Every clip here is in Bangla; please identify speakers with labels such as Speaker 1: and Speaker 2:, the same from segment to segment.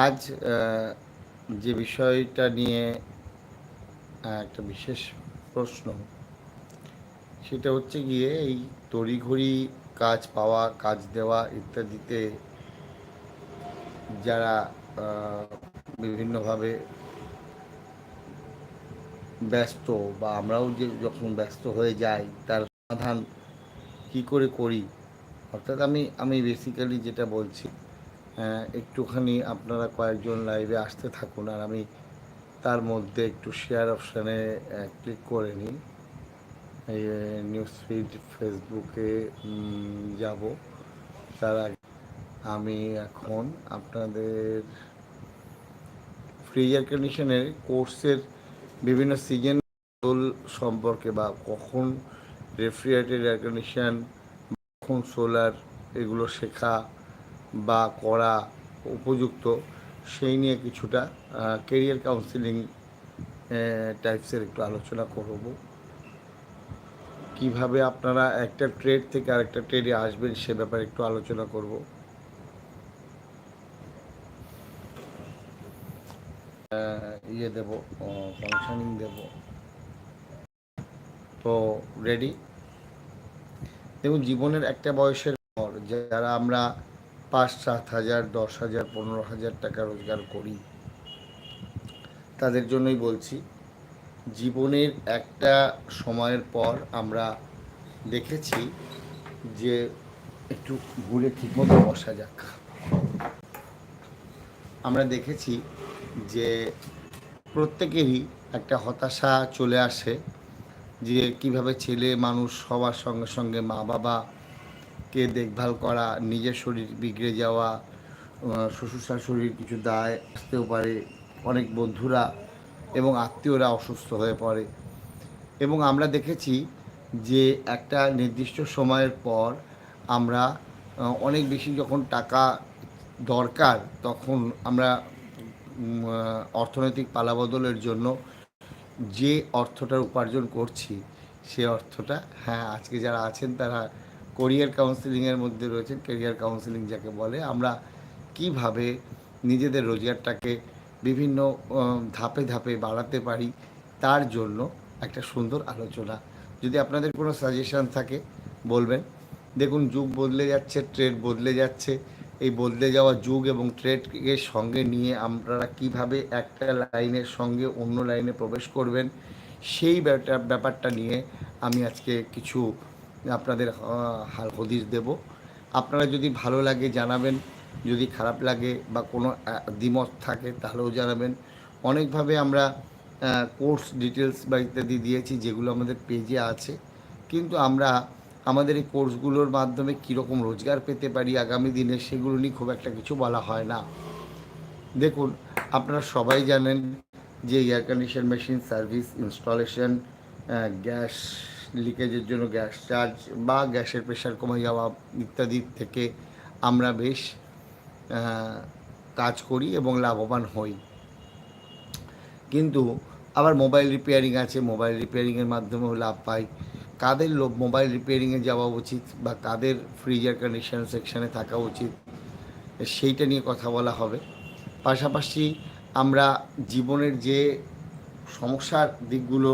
Speaker 1: আজ যে বিষয়টা নিয়ে একটা বিশেষ প্রশ্ন, সেটা হচ্ছে গিয়ে এই তড়িঘড়ি কাজ পাওয়া, কাজ দেওয়া ইত্যাদিতে যারা বিভিন্নভাবে ব্যস্ত বা আমরাও যে যখন ব্যস্ত হয়ে যাই, তার সমাধান কি করে করি? অর্থাৎ আমি আমি বেসিক্যালি যেটা বলছি একটুখানি আপনারা কয়েকজন লাইভে আসতে থাকুন আর আমি তার মধ্যে একটু শেয়ার অপশানে ক্লিক করে নিই। নিউজ ফিড ফেসবুকে যাব। তার আগে আমি এখন আপনাদের ফ্রিজ এয়ার কন্ডিশনের কোর্সের বিভিন্ন সিজন সম্পর্কে বা কখন রেফ্রিজারেটেড এয়ার কন্ডিশন কখন সোলার এগুলো শেখা বা করা উপযুক্ত, সেই নিয়ে কিছুটা কেরিয়ার কাউন্সিলিং টাইপসের একটু আলোচনা করব। কীভাবে আপনারা একটা ট্রেড থেকে আরেকটা ট্রেডে আসবেন সে ব্যাপারে একটু আলোচনা করব। ইয়ে দেব ফাংশনিং দেব। তো রেডি দেখুন, জীবনের একটা বয়সের পর, যারা আমরা পাঁচ, সাত হাজার, দশ হাজার, পনেরো হাজার টাকা রোজগার করি। তাদের জন্যই বলছি, জীবনের একটা সময়ের পর আমরা দেখেছি যে একটু ঘুরে ঠিকমতো বসা যাক। আমরা দেখেছি যে প্রত্যেকেরই একটা হতাশা চলে আসে যে কীভাবে ছেলে মানুষ হওয়ার সঙ্গে সঙ্গে মা বাবাকে দেখভাল করা, নিজের শরীর বিগড়ে যাওয়া শ্বশুর শাশুড়ির কিছু দায় আসতেও পারে, অনেক বন্ধুরা এবং আত্মীয়রা অসুস্থ হয়ে পড়ে। এবং আমরা দেখেছি যে একটা নির্দিষ্ট সময়ের পর আমরা অনেক বেশি যখন টাকা দরকার তখন আমরা অর্থনৈতিক পালাবদলের জন্য যে অর্থটার উপার্জন করছি, সে অর্থটা হ্যাঁ আজকে যারা আছেন তারা কোরিয়ার কাউন্সিলিংয়ের মধ্যে রয়েছেন কেরিয়ার কাউন্সিলিং যাকে বলে, আমরা কীভাবে নিজেদের রোজগারটাকে বিভিন্ন ধাপে ধাপে বাড়াতে পারি, তার জন্য একটা সুন্দর আলোচনা। যদি আপনাদের কোনো সাজেশন থাকে, বলবেন। দেখুন, যুগ বদলে যাচ্ছে ট্রেড বদলে যাচ্ছে। এই বদলে যাওয়া যুগ এবং ট্রেডকে সঙ্গে নিয়ে আপনারা কীভাবে একটা লাইনের সঙ্গে অন্য লাইনে প্রবেশ করবেন, সেই ব্যাপারটা- নিয়ে আমি আজকে কিছু আপনাদের হাল হদিস দেব। আপনারা যদি ভালো লাগে জানাবেন, যদি খারাপ লাগে বা কোনো দ্বিমত থাকে তাহলেও জানাবেন। অনেকভাবে আমরা কোর্স ডিটেলস বা ইত্যাদি দিয়েছি, যেগুলো আমাদের পেজে আছে। কিন্তু আমরা, আমাদের এই কোর্সগুলোর মাধ্যমে কীরকম রোজগার পেতে পারি আগামী দিনে, সেগুলো নিয়ে খুব একটা কিছু বলা হয় না। দেখুন, আপনারা সবাই জানেন যে air condition machine service installation gas লিকেজের জন্য গ্যাস চার্জ বা গ্যাসের প্রেশার কমে যাওয়া ইত্যাদি থেকে আমরা বেশ কাজ করি এবং লাভবান হই। কিন্তু আবার মোবাইল রিপেয়ারিং আছে মোবাইল রিপেয়ারিংয়ের মাধ্যমেও লাভ পাই। কাদের মোবাইল রিপেয়ারিংয়ে যাওয়া উচিত বা কাদের ফ্রিজ এয়ার কন্ডিশন সেকশানে থাকা উচিত, সেইটা নিয়ে কথা বলা হবে। পাশাপাশি আমরা জীবনের যে সমস্যার দিকগুলো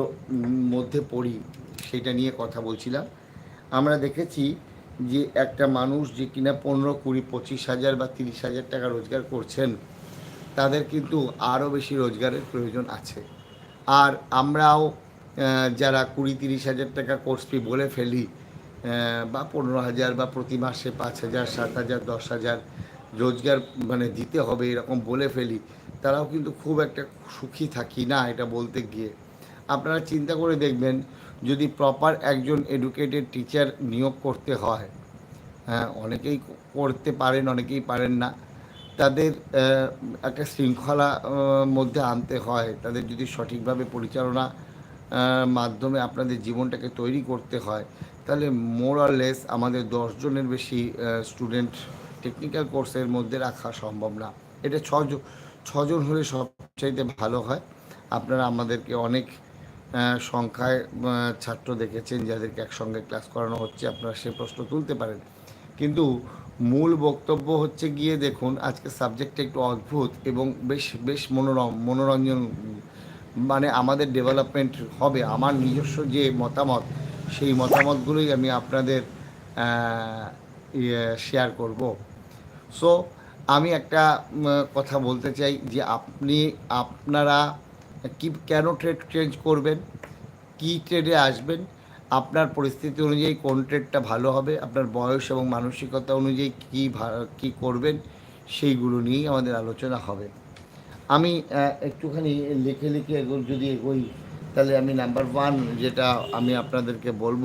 Speaker 1: মধ্যে পড়ি সেটা নিয়ে কথা বলছিলাম। আমরা দেখেছি যে একটা মানুষ যে কিনা পনেরো, কুড়ি, পঁচিশ হাজার বা তিরিশ হাজার টাকা রোজগার করছেন, তাদের কিন্তু আরও বেশি রোজগারের প্রয়োজন আছে। আর আমরাও যারা কুড়ি, তিরিশ হাজার টাকা কোর্স ফি বলে ফেলি বা পনেরো হাজার বা প্রতি মাসে পাঁচ হাজার, সাত হাজার, দশ হাজার রোজগার মানে দিতে হবে এরকম বলে ফেলি, তারাও কিন্তু খুব একটা সুখী থাকি না এটা বলতে গিয়ে। আপনারা চিন্তা করে দেখবেন যদি প্রপার একজন এডুকেটেড টিচার নিয়োগ করতে হয় হ্যাঁ অনেকেই করতে পারেন, অনেকেই পারেন না। তাদের একটা শৃঙ্খলা মধ্যে আনতে হয়। তাদের যদি সঠিকভাবে পরিচালনা মাধ্যমে আপনাদের জীবনটাকে তৈরি করতে হয়, তাহলে মোর আর লেস আমাদের দশজনের বেশি স্টুডেন্ট টেকনিক্যাল কোর্সের মধ্যে রাখা সম্ভব না। এটা ছজন ছজন হলে সবচাইতে ভালো হয়। আপনারা আমাদেরকে অনেক সংখ্যায় ছাত্র দেখেছেন, যাদেরকে একসঙ্গে ক্লাস করানো হচ্ছে, আপনারা সে প্রশ্ন তুলতে পারেন। কিন্তু মূল বক্তব্য হচ্ছে গিয়ে দেখুন, আজকে সাবজেক্টটা একটু অদ্ভুত এবং বেশ বেশ মনোরম, মনোরঞ্জন মানে আমাদের ডেভেলপমেন্ট হবে, আমার নিজস্ব যে মতামত, সেই মতামতগুলোই আমি আপনাদের শেয়ার করব। সো আমি একটা কথা বলতে চাই যে আপনি, আপনারা কি, কেন ট্রেড চেঞ্জ করবেন? কি ট্রেডে আসবেন? আপনার পরিস্থিতি অনুযায়ী কোন ট্রেডটা ভালো হবে? আপনার বয়স এবং মানসিকতা অনুযায়ী কী কী করবেন? সেইগুলো নিয়েই আমাদের আলোচনা হবে। আমি একটুখানি লিখে লিখে যদি এগোই, তাহলে আমি নাম্বার ওয়ান যেটা আমি আপনাদেরকে বলব,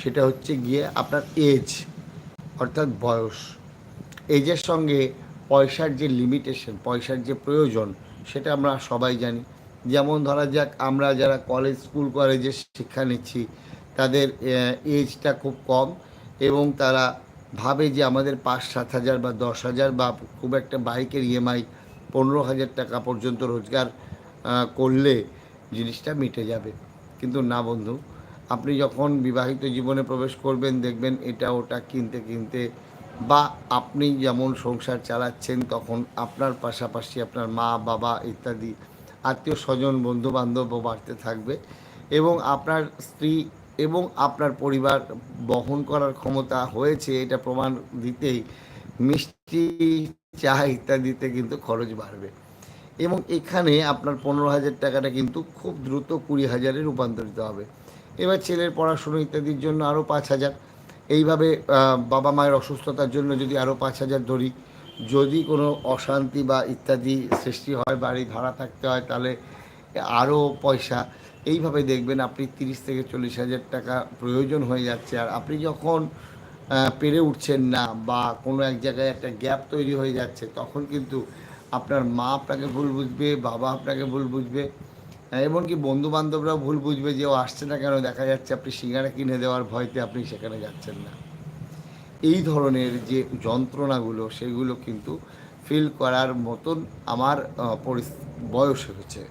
Speaker 1: সেটা হচ্ছে গিয়ে আপনার এজ অর্থাৎ বয়স। এজের সঙ্গে পয়সার যে লিমিটেশন পয়সার যে প্রয়োজন, সেটা আমরা সবাই জানি। যেমন ধরা যাক, আমরা যারা কলেজ স্কুল কলেজে শিক্ষা নিচ্ছি, তাদের এজটা খুব কম এবং তারা ভাবে যে আমাদের পাঁচ, সাত হাজার বা দশ হাজার বা খুব একটা বাইকের ইএমআই পনেরো হাজার টাকা পর্যন্ত রোজগার করলে জিনিসটা মিটে যাবে। কিন্তু না বন্ধু, আপনি যখন বিবাহিত জীবনে প্রবেশ করবেন, দেখবেন এটা ওটা কিনতে কিনতে বা আপনি যেমন সংসার চালাচ্ছেন, তখন আপনার পাশাপাশি আপনার মা, বাবা ইত্যাদি আত্মীয় স্বজন বন্ধু বান্ধবও বাড়তে থাকবে এবং আপনার স্ত্রী এবং আপনার পরিবার বহন করার ক্ষমতা হয়েছে, এটা প্রমাণ দিতেই মিষ্টি, চা ইত্যাদিতে কিন্তু খরচ বাড়বে। এবং এখানে আপনার পনেরো হাজার টাকাটা কিন্তু খুব দ্রুত কুড়ি হাজারে রূপান্তরিত হবে। এবার ছেলের পড়াশুনো ইত্যাদির জন্য আরও পাঁচ হাজার। এইভাবে বাবা মায়ের অসুস্থতার জন্য যদি আরও পাঁচ হাজার ধরি যদি কোনো অশান্তি বা ইত্যাদি সৃষ্টি হয়, বাড়ি ভাড়া থাকতে হয়, তাহলে আরও পয়সা। এইভাবে দেখবেন আপনি তিরিশ থেকে চল্লিশ হাজার টাকা প্রয়োজন হয়ে যাচ্ছে। আর আপনি যখন পেরে উঠছেন না বা কোনো এক জায়গায় একটা গ্যাপ তৈরি হয়ে যাচ্ছে, তখন কিন্তু আপনার মা আপনাকে ভুল বুঝবে, বাবা আপনাকে ভুল বুঝবে। এমনকি বন্ধু বান্ধবরাও ভুল বুঝবে যে ও আসছে না কেন, দেখা যাচ্ছে আপনি সিঙ্গারা কিনে দেওয়ার ভয়তে আপনি সেখানে যাচ্ছেন না। এই ধরনের যে যন্ত্রণাগুলো, সেগুলো কিন্তু ফিল করার মতন আমার বয়স হয়েছে।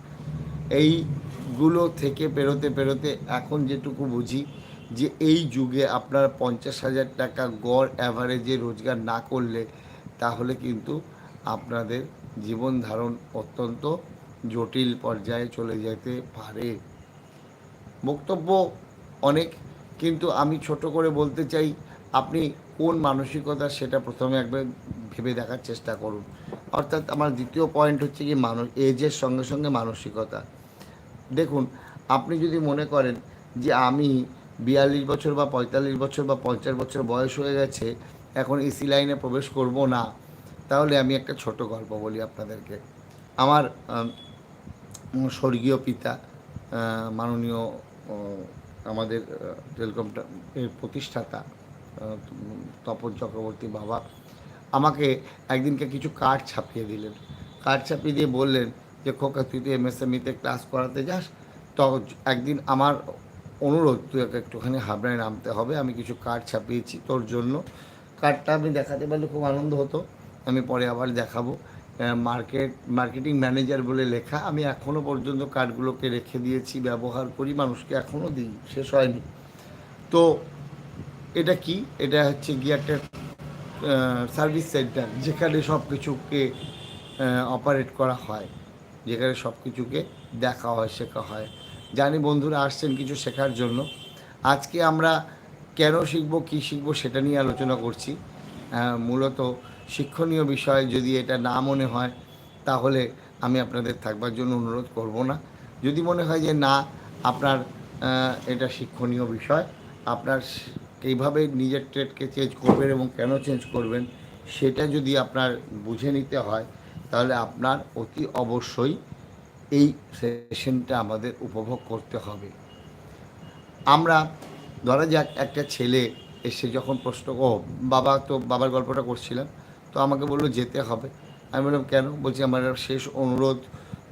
Speaker 1: এইগুলো থেকে পেরোতে পেরোতে এখন যেটুকু বুঝি যে এই যুগে আপনার পঞ্চাশ হাজার টাকা গড় অ্যাভারেজে রোজগার না করলে তাহলে কিন্তু আপনাদের জীবন ধারণ অত্যন্ত জটিল পর্যায়ে চলে যেতে পারে। বক্তব্য অনেক, কিন্তু আমি ছোট করে বলতে চাই, আপনি কোন মানসিকতা সেটা প্রথমে একবার ভেবে দেখার চেষ্টা করুন। অর্থাৎ আমার দ্বিতীয় পয়েন্ট হচ্ছে কি মানুষ এজের সঙ্গে সঙ্গে মানসিকতা। দেখুন, আপনি যদি মনে করেন যে আমি বিয়াল্লিশ বছর বা পঁয়তাল্লিশ বছর বা পঞ্চাশ বছর বয়স হয়ে গেছে, এখন এসি লাইনে প্রবেশ করব না, তাহলে আমি একটা ছোট গল্প বলি আপনাদেরকে। আমার স্বর্গীয় পিতা মাননীয় আমাদের টেলিকমটা প্রতিষ্ঠাতা তপন চক্রবর্তী বাবা আমাকে একদিনকে কিছু কার্ড ছাপিয়ে দিলেন। কার্ড ছাপিয়ে দিয়ে বললেন যে, খোকা, তুই তো এমএসএমইতে ক্লাস করাতে যাস, তো একদিন আমার অনুরোধ, তুই একটুখানি হাবড়ায় নামতে হবে, আমি কিছু কার্ড ছাপিয়েছি তোর জন্য। কার্ডটা আমি দেখাতে পারলে খুব আনন্দ হতো, আমি পরে আবার দেখাবো। মার্কেট, মার্কেটিং ম্যানেজার বলে লেখা, আমি এখনও পর্যন্ত কার্ডগুলোকে রেখে দিয়েছি, ব্যবহার করি, মানুষকে এখনও দিই, শেষ হয়নি। তো এটা কি? এটা হচ্ছে গিয়ে সার্ভিস সেন্টার যেখানে সব কিছুকে অপারেট করা হয়। যেখানে সব কিছুকে দেখা হয়, শেখা হয়। জানি বন্ধুরা আসছেন কিছু শেখার জন্য। আজকে আমরা কেন শিখব, কী শিখব সেটা নিয়ে আলোচনা করছি। মূলত শিক্ষণীয় বিষয় যদি এটা না মনে হয়, তাহলে আমি আপনাদের থাকবার জন্য অনুরোধ করব না। যদি মনে হয় যে না, আপনার এটা শিক্ষণীয় বিষয়, আপনার এইভাবে নিজের ট্রেডকে চেঞ্জ করবেন এবং কেন চেঞ্জ করবেন, সেটা যদি আপনার বুঝে নিতে হয়, তাহলে আপনার অতি অবশ্যই এই সেশনটা আমাদের উপভোগ করতে হবে। আমরা, ধরা যাক একটা ছেলে এসে যখন প্রশ্ন, ও, বাবা তো বাবার গল্পটা করছিলাম তো আমাকে বলল, যেতে হবে। আমি বললাম, কেন? বলছি, আমার শেষ অনুরোধ,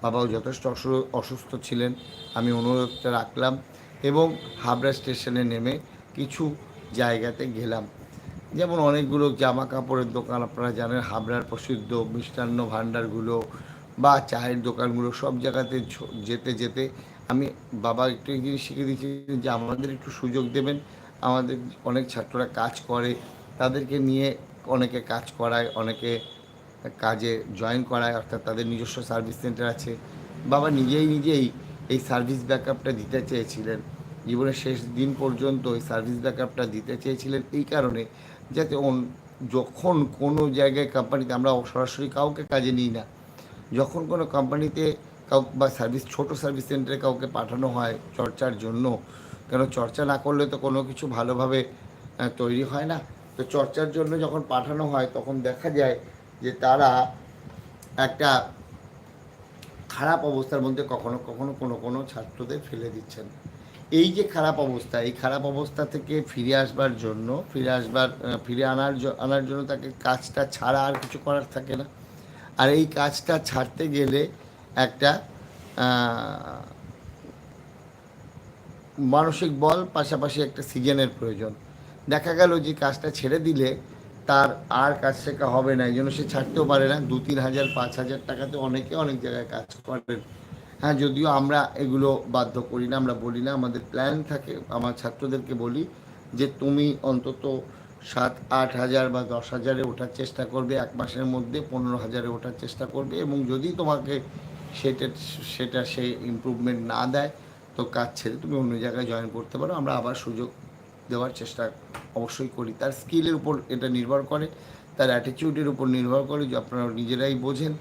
Speaker 1: বাবাও যথেষ্ট অসুস্থ ছিলেন, আমি অনুরোধটা রাখলাম। এবং হাবড়া স্টেশনে নেমে কিছু জায়গাতে গেলাম। যেমন অনেকগুলো জামা কাপড়ের দোকান আপনারা জানেন, হাবড়ার প্রসিদ্ধ মিষ্টান্ন ভাণ্ডারগুলো বা চায়ের দোকানগুলো, সব জায়গাতে যেতে যেতে আমি বাবা একটু জিনিস শিখে দিয়েছি যে আমাদের একটু সুযোগ দেবেন। আমাদের অনেক ছাত্ররা কাজ করে, তাদেরকে নিয়ে অনেকে কাজ করায়, অনেকে কাজে জয়েন করায়, অর্থাৎ তাদের নিজস্ব সার্ভিস সেন্টার আছে। বাবা নিজেই নিজেই এই সার্ভিস ব্যাকআপটা দিতে চেয়েছিলেন। জীবনের শেষ দিন পর্যন্ত এই সার্ভিস ব্যাকআপটা দিতে চেয়েছিলেন। এই কারণে যাতে যখন কোনো জায়গায় কোম্পানিতে আমরা সরাসরি কাউকে কাজে নিই না, যখন কোনো কোম্পানিতে কাউ বা সার্ভিস ছোট সার্ভিস সেন্টারে কাউকে পাঠানো হয় চর্চার জন্য, কেন চর্চা না করলে তো কোনো কিছু ভালোভাবে তৈরি হয় না। তো চর্চার জন্য যখন পাঠানো হয়, তখন দেখা যায় যে তারা একটা খারাপ অবস্থার মধ্যে কখনো কখনো কোনো কোনো ছাত্রদের ফেলে দিচ্ছেন। এই যে খারাপ অবস্থা, এই খারাপ অবস্থা থেকে ফিরে আসবার জন্য, ফিরে আসবার ফিরে আনার আনার জন্য তাকে কাজটা ছাড়া আর কিছু করার থাকে না। আর এই কাজটা ছাড়তে গেলে একটা মানসিক বল, পাশাপাশি একটা সিজনের প্রয়োজন। দেখা গেল যে কাজটা ছেড়ে দিলে তার আর কাজ শেখা হবে না। এই জন্য সে ছাড়তেও পারে না। দু তিন হাজার, পাঁচ হাজার টাকাতে অনেকে অনেক জায়গায় কাজ করেন। হ্যাঁ যদিও আমরা এগুলো বাধ্য করি না, আমরা বলি না, আমাদের প্ল্যান থাকে, আমার ছাত্রদেরকে বলি যে তুমি অন্তত সাত, আট হাজার বা দশ হাজারে ওঠার চেষ্টা করবে, এক মাসের মধ্যে পনেরো হাজারে ওঠার চেষ্টা করবে এবং যদি তোমাকে সেটা সেটা সেই ইমপ্রুভমেন্ট না দেয়, তো কাজ ছেড়ে তুমি অন্য জায়গায় জয়েন করতে পারো, আমরা আবার সুযোগ দেওয়ার চেষ্টা অবশ্যই করি। তার স্কিলের উপর এটা নির্ভর করে, তার অ্যাটিটিউডের উপর নির্ভর করে, যে আপনারা নিজেরাই বোঝেন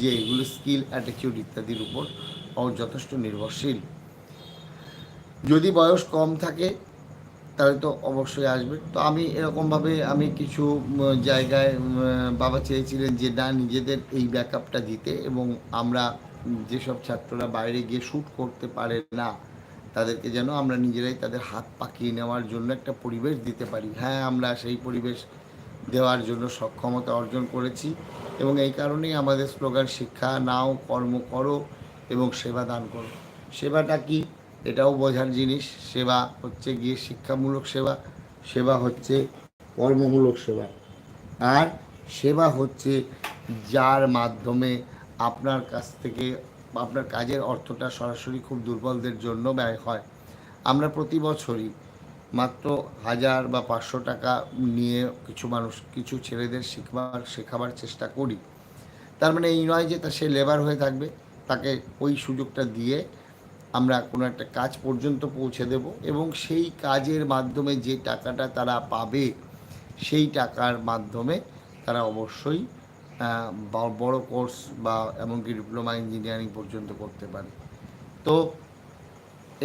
Speaker 1: যে এগুলো স্কিল অ্যাটিটিউড ইত্যাদির উপর যথেষ্ট নির্ভরশীল। যদি বয়স কম থাকে, তাহলে তো অবশ্যই আসবে। তো আমি এরকমভাবে আমি কিছু জায়গায় বাবা চেয়েছিলেন যে, না, নিজেদের এই ব্যাকআপটা দিতে এবং আমরা যেসব ছাত্ররা বাইরে গিয়ে শ্যুট করতে পারে না, তাদেরকে যেন আমরা নিজেরাই তাদের হাত পাকিয়ে নেওয়ার জন্য একটা পরিবেশ দিতে পারি। হ্যাঁ আমরা সেই পরিবেশ দেওয়ার জন্য সক্ষমতা অর্জন করেছি এবং এই কারণেই আমাদের স্লোগান, শিক্ষা নাও, কর্ম করো। এবং সেবা দান করো সেবাটা কি? এটাও বোঝার জিনিস। সেবা হচ্ছে গিয়ে শিক্ষামূলক সেবা। সেবা হচ্ছে কর্মমূলক সেবা। আর সেবা হচ্ছে যার মাধ্যমে আপনার কাছ থেকে আপনার কাজের অর্থটা সরাসরি খুব দুর্বলদের জন্য ব্যয় হয়। আমরা প্রতি বছরই মাত্র হাজার বা পাঁচশো টাকা নিয়ে কিছু মানুষ, কিছু ছেলেদের শিখবার, শেখাবার চেষ্টা করি। তার মানে এই নয় যে তা সে লেবার হয়ে থাকবে। তাকে ওই সুযোগটা দিয়ে আমরা কোনো একটা কাজ পর্যন্ত পৌঁছে দেব এবং সেই কাজের মাধ্যমে যে টাকাটা তারা পাবে, সেই টাকার মাধ্যমে তারা অবশ্যই বড় কোর্স বা এমনকি ডিপ্লোমা ইঞ্জিনিয়ারিং পর্যন্ত করতে পারে। তো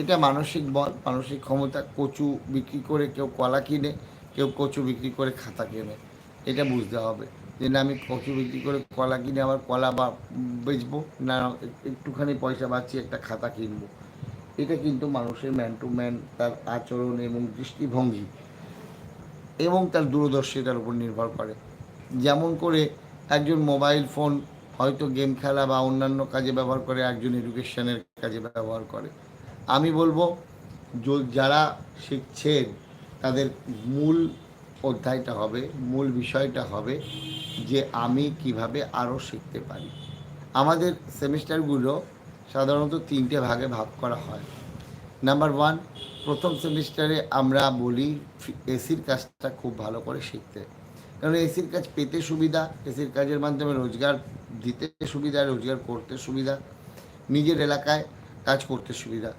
Speaker 1: এটা মানসিক বল, মানসিক ক্ষমতা কচু বিক্রি করে কেউ কলা কিনে, কেউ কচু বিক্রি করে খাতা কেনে, এটা বুঝতে হবে। যে না আমি কচু বিক্রি করে কলা কিনে আবার কলা বা বেচবো। না, একটুখানি পয়সা বাঁচিয়ে একটা খাতা কিনবো। এটা কিন্তু মানুষের ম্যান টু ম্যান তার আচরণ এবং দৃষ্টিভঙ্গি এবং তার দূরদর্শিতার উপর নির্ভর করে। যেমন করে একজন মোবাইল ফোন হয়তো গেম খেলা বা অন্যান্য কাজে ব্যবহার করে, একজন এডুকেশনের কাজে ব্যবহার করে। আমি বলব যারা শিখছেন তাদের মূল অধ্যায়টা হবে, মূল বিষয়টা হবে যে আমি কীভাবে আরও শিখতে পারি। আমাদের সেমিস্টারগুলো সাধারণত তিনটে ভাগে ভাগ করা হয়। নাম্বার ওয়ান, প্রথম সেমিস্টারে আমরা বলি এসির কাজটা খুব ভালো করে শিখতে। কারণ এসির কাজ পেতে সুবিধা, এসির কাজের মাধ্যমে রোজগার, দিতে সুবিধা, রোজগার করতে সুবিধা, নিজের এলাকায় কাজ করতে সুবিধা।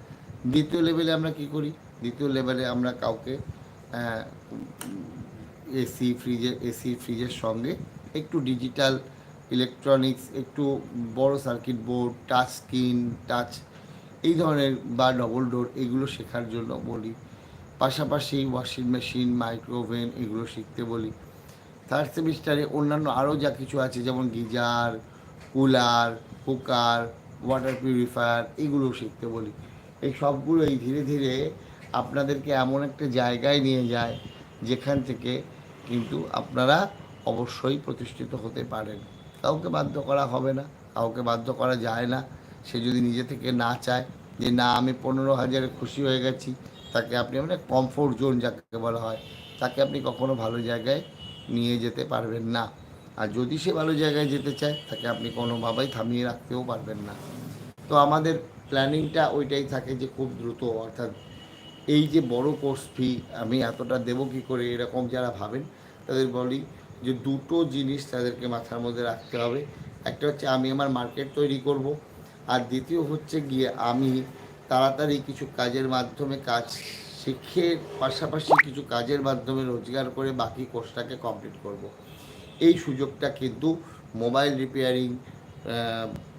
Speaker 1: দ্বিতীয় লেভেলে আমরা কি করি? দ্বিতীয় লেভেলে আমরা কাউকে এসি ফ্রিজের এসি ফ্রিজের সঙ্গে একটু ডিজিটাল ইলেকট্রনিক্স একটু বড় circuit board touch screen touch এই ধরনের বা ডবল ডোর এগুলো শেখার জন্য বলি। পাশাপাশি ওয়াশিং মেশিন মাইক্রোওভেন এগুলো শিখতে বলি। থার্ড সেমিস্টারে অন্যান্য আরও যা কিছু আছে যেমন geyser, cooler, cooker water purifier এগুলো শিখতে বলি। এই সবগুলোই ধীরে ধীরে আপনাদেরকে এমন একটা জায়গায় নিয়ে যায় যেখান থেকে কিন্তু আপনারা অবশ্যই প্রতিষ্ঠিত হতে পারেন। কাউকে বাধ্য করা হবে না, কাউকে বাধ্য করা যায় না। সে যদি নিজে থেকে না চায় যে, না, আমি পনেরো হাজারে খুশি হয়ে গেছি। তাকে আপনি মানে কমফোর্ট জোন যাকে বলা হয়, তাকে আপনি কখনো ভালো জায়গায় নিয়ে যেতে পারবেন না। আর যদি সে ভালো জায়গায় যেতে চায়, তাকে আপনি কোনোভাবেই থামিয়ে রাখতেও পারবেন না। তো আমাদের প্ল্যানিংটা ওইটাই থাকে যে, খুব দ্রুত, অর্থাৎ এই যে বড় কোর্স ফি, আমি এতটা দেবো কী করে এরকম যারা ভাবেন, তাদের বলি যে দুটো জিনিস তাদেরকে মাথার মধ্যে রাখতে হবে একটা হচ্ছে আমি আমার মার্কেট তৈরি করব, আর দ্বিতীয় হচ্ছে গিয়ে আমি তাড়াতাড়ি কিছু কাজের মাধ্যমে কাজ শিখে পাশাপাশি কিছু কাজের মাধ্যমে রোজগার করে বাকি কোর্সটাকে কমপ্লিট করব। এই সুযোগটা কিন্তু মোবাইল রিপেয়ারিং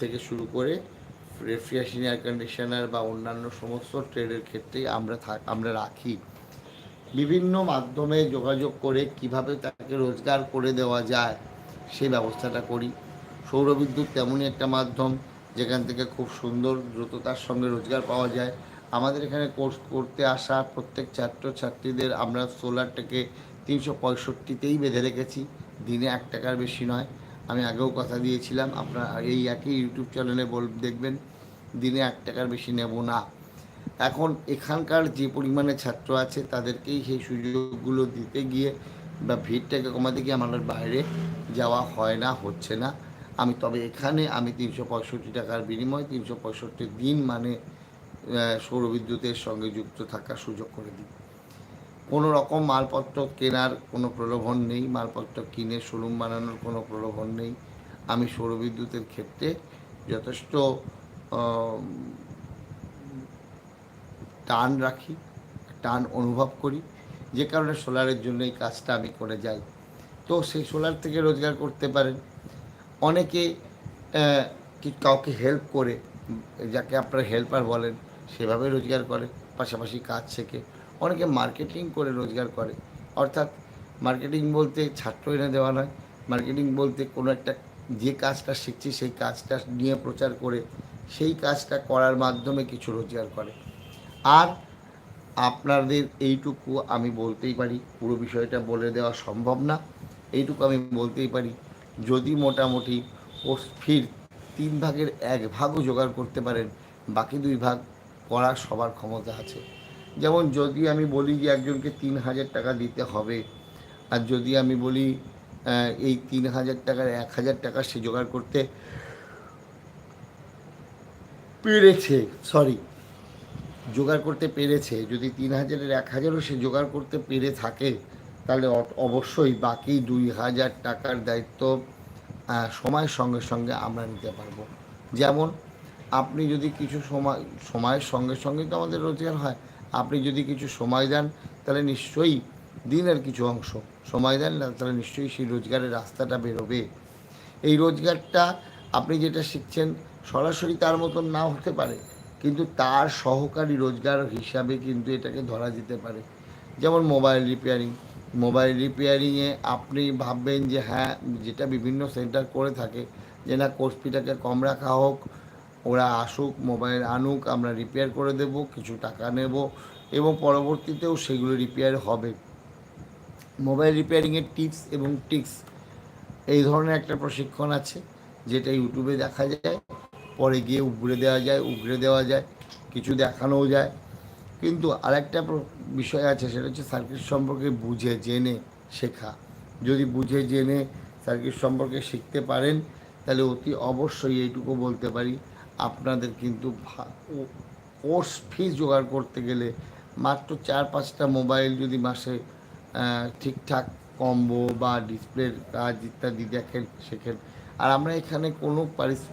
Speaker 1: থেকে শুরু করে রেফ্রিজারেশন এয়ার কন্ডিশনার বা অন্যান্য সমস্ত ট্রেডের ক্ষেত্রেই আমরা থাক, আমরা রাখি। বিভিন্ন মাধ্যমে যোগাযোগ করে কীভাবে তাকে রোজগার করে দেওয়া যায় সেই ব্যবস্থাটা করি। সৌরবিদ্যুৎ তেমনই একটা মাধ্যম, যেখান থেকে খুব সুন্দর দ্রুততার সঙ্গে রোজগার পাওয়া যায়। আমাদের এখানে কোর্স করতে আসা প্রত্যেক ছাত্রছাত্রীদের আমরা সোলারটাকে তিনশো পঁয়ষট্টিতেই বেঁধে রেখেছি। দিনে এক টাকার বেশি নয়। আমি আগেও কথা দিয়েছিলাম, আপনার এই একই ইউটিউব চ্যানেলে বল, দেখবেন, দিনে এক টাকার বেশি নেব না। এখন এখানকার যে পরিমাণে ছাত্র আছে, তাদেরকেই সেই সুযোগগুলো দিতে গিয়ে বা ভিড়টাকে কমাতে গিয়ে আমাদের বাইরে যাওয়া হয় না, হচ্ছে না। আমি তবে এখানে আমি তিনশো পঁয়ষট্টি টাকার বিনিময়ে তিনশো পঁয়ষট্টি দিন মানে সৌরবিদ্যুতের সঙ্গে যুক্ত থাকার সুযোগ করে দিই। কোনো রকম মালপত্র কেনার কোনো প্রলোভন নেই, মালপত্র কিনে শোরুম বানানোর কোনো প্রলোভন নেই। আমি সৌরবিদ্যুতের ক্ষেত্রে যথেষ্ট টান রাখি, টান অনুভব করি। যে কারণে সোলারের জন্য এই কাজটা আমি করে যাই। তো সেই সোলার থেকে রোজগার করতে পারেন। অনেকে কি কাউকে হেল্প করে, যাকে আপনারা হেল্পার বলেন, সেভাবে রোজগার করে, পাশাপাশি কাজ শেখে। অনেকে মার্কেটিং করে রোজগার করে। অর্থাৎ মার্কেটিং বলতে ছাত্র এনে দেওয়া নয় মার্কেটিং বলতে কোনো একটা যে কাজটা শিখছি সেই কাজটা নিয়ে প্রচার করে সেই কাজটা করার মাধ্যমে কিছু রোজগার করে। আর আপনাদের এইটুকু আমি বলতেই পারি, পুরো বিষয়টা বলে দেওয়া সম্ভব না। এইটুকু আমি বলতেই পারি, যদি মোটামুটি ও ফির তিন ভাগের এক ভাগও জোগাড় করতে পারেন, বাকি দুই ভাগ করার সবার ক্ষমতা আছে। যেমন যদি আমি বলি যে একজনকে তিন হাজার টাকা দিতে হবে, আর যদি আমি বলি এই তিন হাজার টাকার এক হাজার টাকা সে জোগাড় করতে পেরেছে সরি জোগাড় করতে পেরেছে, যদি তিন হাজারের এক হাজারও সে জোগাড় করতে পেরে থাকে, তাহলে অবশ্যই বাকি দুই হাজার টাকার দায়িত্ব সময়ের সঙ্গে সঙ্গে আমরা নিতে পারব। যেমন, আপনি যদি কিছু সময়, সময়ের সঙ্গে সঙ্গে তো আমাদের রোজগার হয় আপনি যদি কিছু সময় দেন, তাহলে নিশ্চয়ই দিনের কিছু অংশ সময় দেন না, তাহলে নিশ্চয়ই সেই রোজগারের রাস্তাটা বেরোবে। এই রোজগারটা আপনি যেটা শিখছেন, সরাসরি তার মতন নাও হতে পারে, কিন্তু তার সহকারী রোজগার হিসাবে কিন্তু এটাকে ধরা যেতে পারে। যেমন মোবাইল রিপেয়ারিং। মোবাইল রিপেয়ারিংয়ে আপনি ভাববেন যে হ্যাঁ যেটা বিভিন্ন সেন্টার করে থাকে, যে না, কোর্স ফিটাকে কম রাখা হোক ওরা আসুক, মোবাইল আনুক, আমরা রিপেয়ার করে দেব, কিছু টাকা নেব এবং পরবর্তীতেও সেগুলো রিপেয়ার হবে। মোবাইল রিপেয়ারিংয়ের টিপস এবং টিক্স এই ধরনের একটা প্রশিক্ষণ আছে, যেটা ইউটিউবে দেখা যায়, পরে গিয়ে উগড়ে দেওয়া যায় উগড়ে দেওয়া যায়, কিছু দেখানোও যায়। কিন্তু আরেকটা বিষয় আছে, সেটা হচ্ছে সার্কিট সম্পর্কে বুঝে, জেনে, শেখা। যদি বুঝে, জেনে সার্কিট সম্পর্কে শিখতে পারেন, তাহলে অতি অবশ্যই এইটুকু বলতে পারি আপনাদের কিন্তু কোর্স ফিস জোগাড় করতে গেলে মাত্র চার, পাঁচটা মোবাইল যদি মাসে ঠিকঠাক কম্বো বা ডিসপ্লের কাজ ইত্যাদি দেখেন শেখেন। আর আমরা এখানে কোনো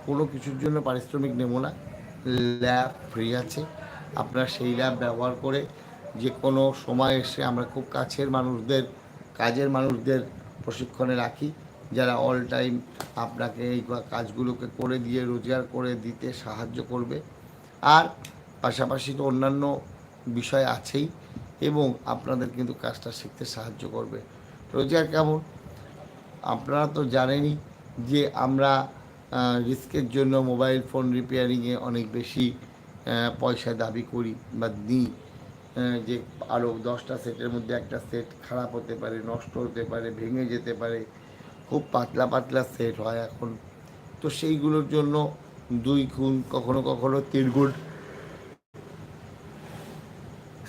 Speaker 1: কোনো কিছুর জন্য পারিশ্রমিক নেব না। ল্যাব ফ্রি আছে। আপনার সেই ল্যাব ব্যবহার করে যে কোনো সময় এসে আমরা খুব কাছের মানুষদের, কাজের মানুষদের প্রশিক্ষণে রাখি। যারা অল টাইম আপনাকে এই কাজগুলোকে করে দিয়ে, রোজগার করে দিতে সাহায্য করবে। আর পাশাপাশি তো অন্যান্য বিষয় আছেই এবং আপনাদের কিন্তু কাজটা শিখতে সাহায্য করবে। রোজগার কেমন? আপনারা তো জানেনই যে আমরা রিস্কের জন্য মোবাইল ফোন রিপেয়ারিংয়ে অনেক বেশি পয়সা দাবি করি বা দিই। যে আরও দশটা সেটের মধ্যে একটা সেট খারাপ হতে পারে, নষ্ট হতে পারে, ভেঙে যেতে পারে। খুব পাতলা পাতলা সেট হয় এখন। তো সেইগুলোর জন্য দুই গুণ কখনো কখনো তিন গুণ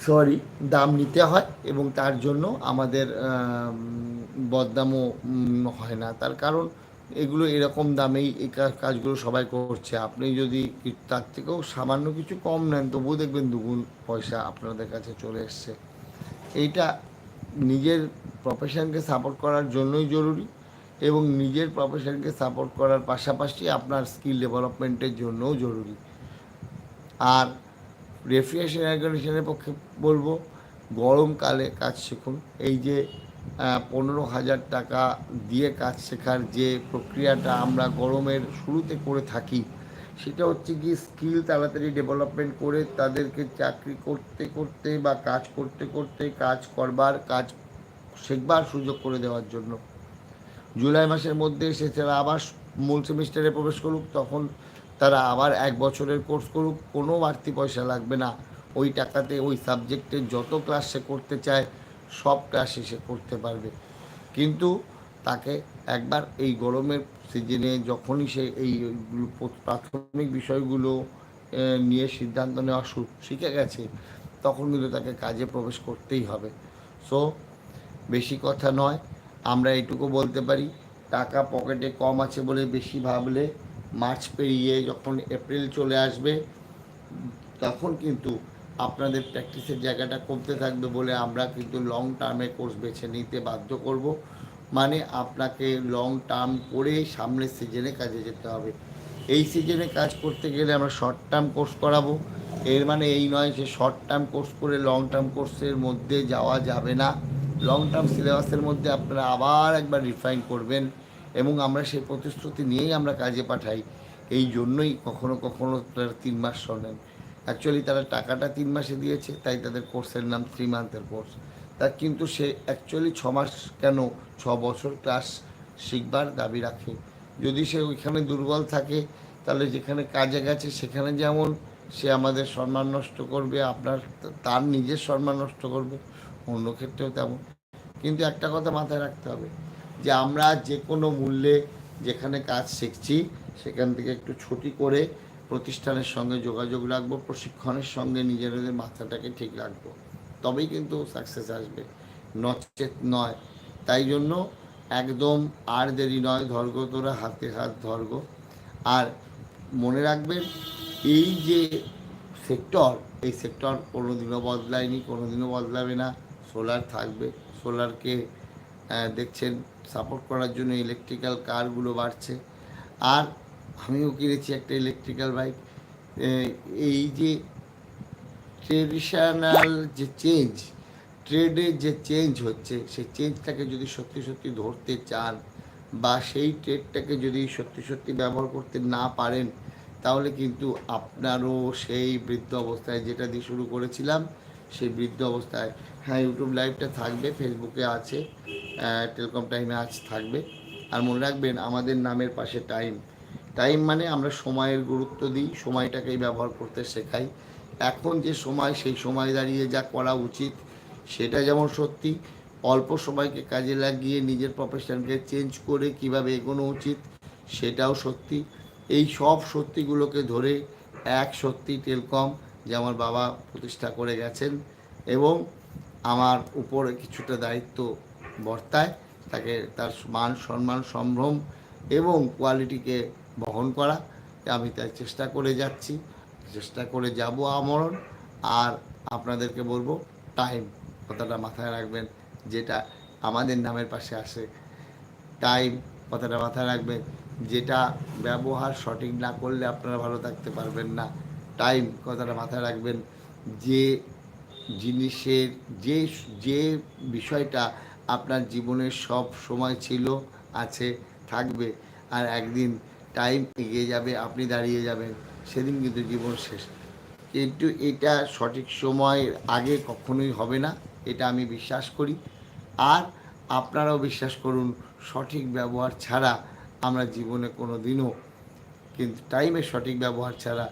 Speaker 1: সরি দাম নিতে হয় এবং তার জন্য আমাদের বদনামও হয় না। তার কারণ এগুলো এরকম দামেই এই কাজগুলো সবাই করছে। আপনি যদি তার থেকেও সামান্য কিছু কম নেন, তবুও দেখবেন দুগুণ পয়সা আপনাদের কাছে চলে এসছে। এইটা নিজের প্রফেশনকে সাপোর্ট করার জন্যই জরুরি। এবং নিজের প্রফেশনকে সাপোর্ট করার পাশাপাশি আপনার স্কিল ডেভেলপমেন্টের জন্যও জরুরি। আর রেফ্রিজারেশন কন্ডিশনের পক্ষে বলব, গরমকালে কাজ শিখুন। এই যে পনেরো হাজার টাকা দিয়ে কাজ শেখার যে প্রক্রিয়াটা আমরা গরমের শুরুতে করে থাকি, সেটা হচ্ছে কি স্কিল তাড়াতাড়ি ডেভেলপমেন্ট করে তাদেরকে চাকরি করতে করতে বা কাজ করতে করতে কাজ করবার, কাজ শেখবার সুযোগ করে দেওয়ার জন্য। জুলাই মাসের মধ্যে এসে তারা আবার মূল সেমিস্টারে প্রবেশ করুক, তখন তারা আবার এক বছরের কোর্স করুক, কোনো বাড়তি পয়সা লাগবে না। ওই টাকাতে, ওই সাবজেক্টে যত ক্লাস সে করতে চায়, সব ক্লাসে সে করতে পারবে। কিন্তু তাকে একবার এই গরমের সিজনে যখনই সে এই প্রাথমিক বিষয়গুলো নিয়ে সিদ্ধান্ত নেওয়া শিখে গেছে, তখন কিন্তু তাকে কাজে প্রবেশ করতেই হবে। সো বেশি কথা নয়। আমরা এটুকু বলতে পারি, টাকা পকেটে কম আছে বলে বেশি ভাবলে মার্চ পেরিয়ে যখন এপ্রিল চলে আসবে, তখন কিন্তু আপনাদের প্র্যাকটিসের জায়গাটা কমতে থাকবে বলে আমরা কিন্তু লং টার্মে কোর্স বেছে নিতে বাধ্য করব। মানে আপনাকে লং টার্ম করে সামনের সিজনে কাজে যেতে হবে। এই সিজনে কাজ করতে গেলে আমরা শর্ট টার্ম কোর্স করাবো। এর মানে এই নয় যে শর্ট টার্ম কোর্স করে লং টার্ম কোর্সের মধ্যে যাওয়া যাবে না। লং টার্ম সিলেবাসের মধ্যে আপনারা আবার একবার রিফাইন করবেন এবং আমরা সেই প্রতিশ্রুতি নিয়েই আমরা কাজে পাঠাই। এই জন্যই কখনো কখনো তারা তিন মাস শোনেন। অ্যাকচুয়ালি তারা টাকাটা তিন মাসে দিয়েছে, তাই তাদের কোর্সের নাম থ্রি মান্থের কোর্স তা কিন্তু সে অ্যাকচুয়ালি ছ মাস কেন? ছ বছর ক্লাস শিখবার দাবি রাখে। যদি সে ওইখানে দুর্বল থাকে, তাহলে যেখানে কাজে গেছে সেখানে যেমন সে আমাদের সম্মান নষ্ট করবে, আপনার তার নিজের সম্মান নষ্ট করবে, অন্য ক্ষেত্রেও তেমন। কিন্তু একটা কথা মাথায় রাখতে হবে যে আমরা যে কোনো মূল্যে যেখানে কাজ শিখছি, সেখান থেকে একটু ছুটি করে প্রতিষ্ঠানের সঙ্গে যোগাযোগ রাখব, প্রশিক্ষণের সঙ্গে নিজেদের মাথাটাকে ঠিক রাখব। তবেই কিন্তু সাকসেস আসবে। নচেত নয়। তাই জন্য একদম আর দেরি নয়, ধর্গ তোরা হাতে হাত ধর্গ। আর মনে রাখবেন, এই যে সেক্টর এই সেক্টর কোনোদিনও বদলায়নি, কোনোদিনও বদলাবে না। সোলার থাকবে, সোলারকে দেখছেন সাপোর্ট করার জন্য ইলেকট্রিক্যাল কারগুলো বাড়ছে। আর আমিও কিনেছি একটা ইলেকট্রিক্যাল বাইক এই যে ট্রেডিশনাল যে চেঞ্জ ট্রেডের যে চেঞ্জ হচ্ছে, সেই চেঞ্জটাকে যদি সত্যি সত্যি ধরতে চান বা সেই ট্রেডটাকে যদি সত্যি সত্যি ব্যবহার করতে না পারেন, তাহলে কিন্তু আপনারও সেই বৃদ্ধ অবস্থায় যেটা দিয়ে শুরু করেছিলাম, সেই বৃদ্ধ অবস্থায় হ্যাঁ ইউটিউব লাইভটা থাকবে ফেসবুকে আছে টেলিকম টাইমে আজ থাকবে। আর মনে রাখবেন, আমাদের নামের পাশে টাইম টাইম মানে আমরা সময়ের গুরুত্ব দিই, সময়টাকেই ব্যবহার করতে শেখাই। এখন যে সময়, সেই সময় দাঁড়িয়ে যা করা উচিত, সেটা যেমন সত্যি, অল্প সময়কে কাজে লাগিয়ে নিজের প্রফেশনকে চেঞ্জ করে কীভাবে এগোনো উচিত, সেটাও সত্যি। এই সব সত্যিগুলোকে ধরে এক সত্যি টেলকম যে আমার বাবা প্রতিষ্ঠা করে গেছেন। এবং আমার উপরে কিছুটা দায়িত্ব বর্তায়, তাকে তার মান সম্মান, সম্ভ্রম এবং কোয়ালিটিকে বহন করা। আমি তাই চেষ্টা করে যাচ্ছি, চেষ্টা করে যাব আমরণ। আর আপনাদেরকে বলব টাইম কথাটা মাথায় রাখবেন, যেটা আমাদের নামের পাশে আসে। টাইম কথাটা মাথায় রাখবেন, যেটা ব্যবহার সঠিক না করলে আপনারা ভালো থাকতে পারবেন না। টাইম কথাটা মাথায় রাখবেন, যে জিনিসের যে যে বিষয়টা আপনার জীবনের সব সময় ছিল, আছে, থাকবে, আর একদিন টাইম এগিয়ে যাবে, আপনি দাঁড়িয়ে যাবেন, সেদিন কিন্তু জীবন শেষ। কিন্তু এটা সঠিক সময়ের আগে কখনোই হবে না, এটা আমি বিশ্বাস করি। আর আপনারাও বিশ্বাস করুন, সঠিক ব্যবহার ছাড়া আমরা জীবনে কোনো দিনও কিন্তু টাইমের সঠিক ব্যবহার ছাড়া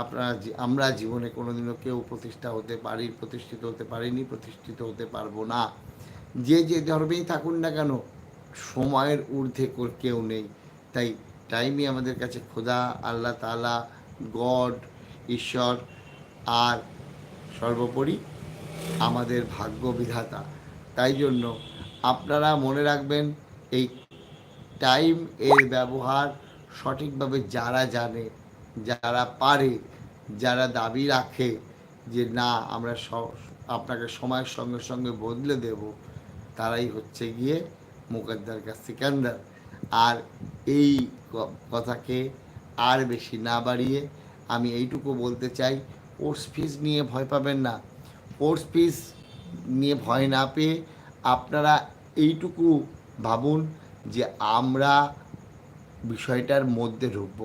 Speaker 1: আপনারা আমরা জীবনে কোনো দিনও কেউ প্রতিষ্ঠা হতে পারি, প্রতিষ্ঠিত হতে পারিনি, প্রতিষ্ঠিত হতে পারব না। যে যে ধর্মেই থাকুন না কেন, সময়ের ঊর্ধ্বে কেউ নেই। তাই টাইমই আমাদের কাছে খোদা, আল্লাহ তালা গড, ঈশ্বর আর সর্বোপরি আমাদের ভাগ্য বিধাতা। তাই জন্য আপনারা মনে রাখবেন, এই টাইম এর ব্যবহার সঠিকভাবে যারা জানে যারা পারে, যারা দাবি রাখে যে না, আমরা আপনাকে সময়ের সঙ্গে সঙ্গে বদলে দেব, তারাই হচ্ছে গিয়ে মুকদ্দার কা সিকান্দার আর এই কথাকে আর বেশি না বাড়িয়ে আমি এইটুকু বলতে চাই কোর্স ফিস নিয়ে ভয় পাবেন না। কোর্স ফিস নিয়ে ভয় না পেয়ে আপনারা এইটুকু ভাবুন যে আমরা বিষয়টার মধ্যে ঢুকব।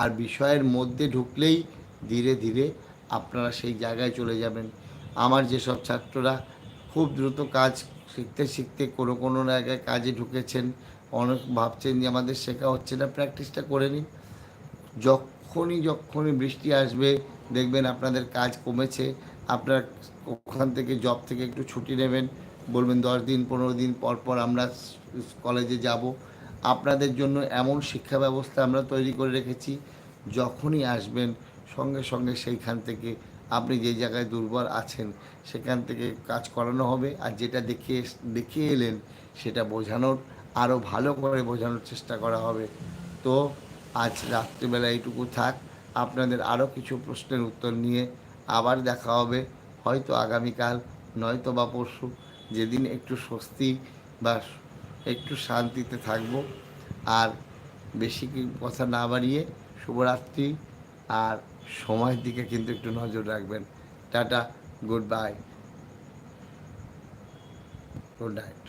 Speaker 1: আর বিষয়ের মধ্যে ঢুকলেই ধীরে ধীরে আপনারা সেই জায়গায় চলে যাবেন। আমার যেসব ছাত্ররা খুব দ্রুত কাজ শিখতে শিখতে কোনো কোনো জায়গায় কাজে ঢুকেছেন, অনেক ভাবছেন যে আমাদের শেখা হচ্ছে না, প্র্যাকটিসটা করে নিন। যখনই যখনই বৃষ্টি আসবে, দেখবেন আপনাদের কাজ কমেছে, আপনারা ওখান থেকে জব থেকে একটু ছুটি নেবেন, বলবেন দশ দিন, পনেরো দিন পর পর আমরা কলেজে যাব। আপনাদের জন্য এমন শিক্ষা ব্যবস্থা আমরা তৈরি করে রেখেছি, যখনই আসবেন, সঙ্গে সঙ্গে সেইখান থেকে আপনি যে জায়গায় দুর্বল আছেন, সেখান থেকে কাজ করানো হবে। আর যেটা দেখিয়ে দেখিয়ে এলেন, সেটা বোঝানোর আরও ভালো করে বোঝানোর চেষ্টা করা হবে। তো আজ রাত্রিবেলা এইটুকু থাক, আপনাদের আরও কিছু প্রশ্নের উত্তর নিয়ে আবার দেখা হবে। হয়তো আগামীকাল, নয়তো বা পরশু, যেদিন একটু স্বস্তি বা একটু শান্তিতে থাকব। আর বেশি কথা না বাড়িয়ে শুভরাত্রি। আর সময়ের দিকে কিন্তু একটু নজর রাখবেন। Tata, goodbye. Good night.